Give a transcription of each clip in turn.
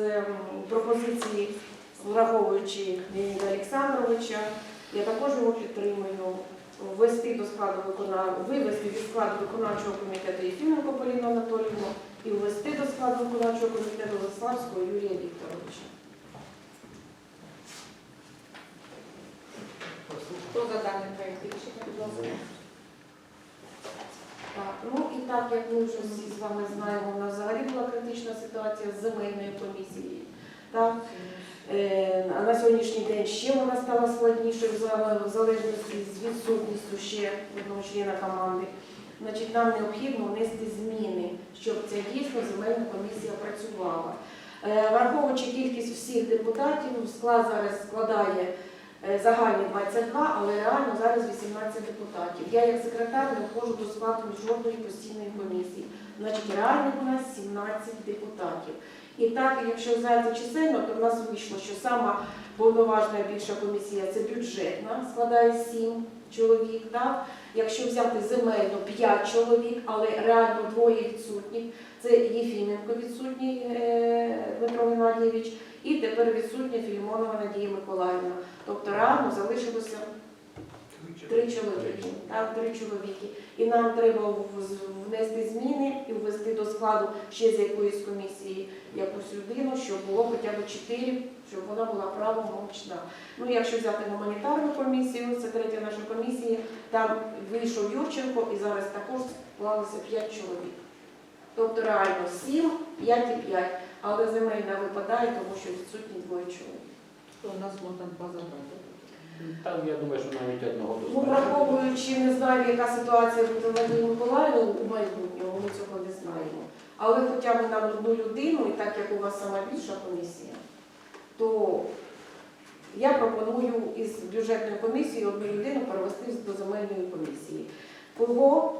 ем, пропозицій, враховуючи Леоніда Олександровича, я також його підтримую. Ввести до складу виконав... вивести від складу виконавчого комітету Єфіменко Поліну Анатоліївну і ввести до складу виконавчого комітету Заславського Юрія Вікторовича. Хто за даний проект рішення, будь ласка? Так, як ми вже всі з вами знаємо, у нас взагалі була критична ситуація з земельною комісією. Так, Е, а на сьогоднішній день ще вона стала складнішою в залежності з відсутністю ще одного члена команди. Значить, нам необхідно внести зміни, щоб ця дійсно земельна комісія працювала. Е, Враховуючи кількість всіх депутатів, склад зараз складає е, загальний 22, але реально зараз 18 депутатів. Я як секретар не входжу до складу жодної постійної комісії. Значить, реально у нас 17 депутатів. І так, якщо взяти чисельно, то в нас вийшло, що сама повноважна більша комісія це бюджетна, складає 7 чоловік. Так? Якщо взяти земельну 5 чоловік, але реально двоє відсутніх, це Єфіменко відсутній е, Дмитро Геннадійович, і тепер відсутня Філімонова Надія Миколаївна. Реально залишилося Три чоловіки, так, три чоловіки. І нам треба внести зміни і ввести до складу ще з якоїсь комісії якусь людину, щоб було хоча б чотири, щоб вона була правомочна. Ну, якщо взяти гуманітарну комісію, це третя наша комісія, там вийшов Юрченко і зараз також склалося п'ять чоловік. Тобто реально сім, п'ять і п'ять. Але земельна випадає, тому що відсутні двоє чоловік. У нас можна два забрати. Там я думаю, що навіть одного Ну, враховуючи, не знаю, яка ситуація буде в Надії Миколаївну у майбутньому, ми цього не знаємо. Але хоча б нам одну людину, і так як у вас сама більша комісія, то я пропоную із бюджетної комісії одну людину перевести до земельної комісії. Кого?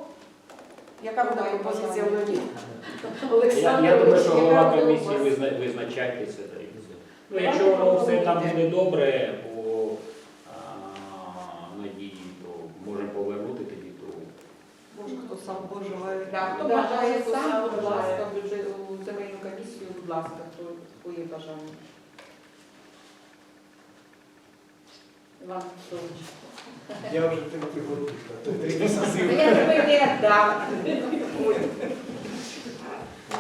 Яка буде пропозиція Леонід? Я, я думаю, що голова комісії у вас? визна, визначайтеся. та й все. Ну, якщо воно все там буде добре надії, то можемо повернути тоді до Може, хто сам бажає. Да, хто Да, бажає сам, сам будь ласка, в бюджет у земельну комісію, будь ласка, хто хто є бажання. Іван Петрович. Я вже тим пригодився. Три Та місяці. Я тебе не дам.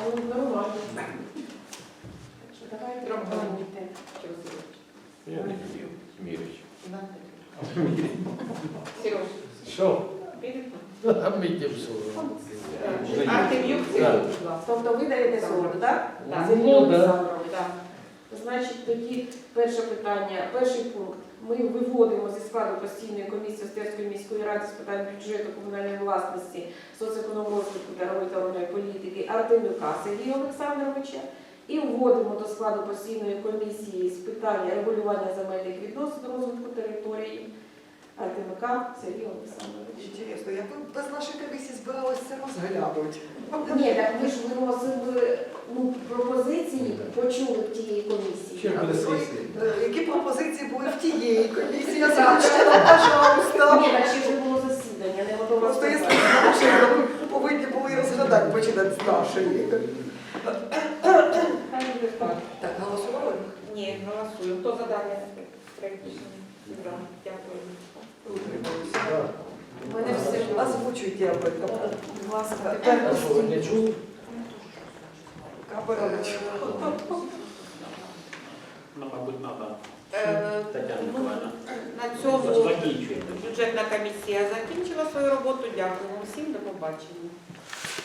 Ну, нормально. Давайте Трьох я не хотів Мірич. Іван Петрович. Сереж, Що? підеш? Да. Артем'юк, Сереж. Тобто ви даєте згоду, так? Так. Ну, да. Значить, тоді перше питання, перший пункт. Ми виводимо зі складу постійної комісії Остерської міської ради з питань бюджету, комунальної власності, соцекономрозвитку розвитку та гуманітарної політики Артемюка Сергія Олександровича і вводимо до складу постійної комісії з питань регулювання земельних відносин розвитку території Артемюка Сергія Олександровича. Інтересно, як ви без нашої комісії збиралися це розглянути? Ні, так ми ж виносили ну, пропозиції, почули в тієї комісії. Ще буде сесія. Е, Які пропозиції були в тієї комісії? Нам, пожалуйста. Ні, так ще ж було засідання, не готова Просто якщо сказати. з нашої, то ви повинні були розглядати, починати з нашої. Так. Так, голосували? Ні, голосуємо. Хто за рішення? За. Дякую. Утрималися. Мене все. Озвучуйте об этом, будь ласка. Тепер Що ви не чули? Кабарович. Ну, мабуть, треба. Е, Тетяна ну, Миколаївна. На цьому Закінчуємо. бюджетна комісія закінчила свою роботу. Дякую всім. До побачення.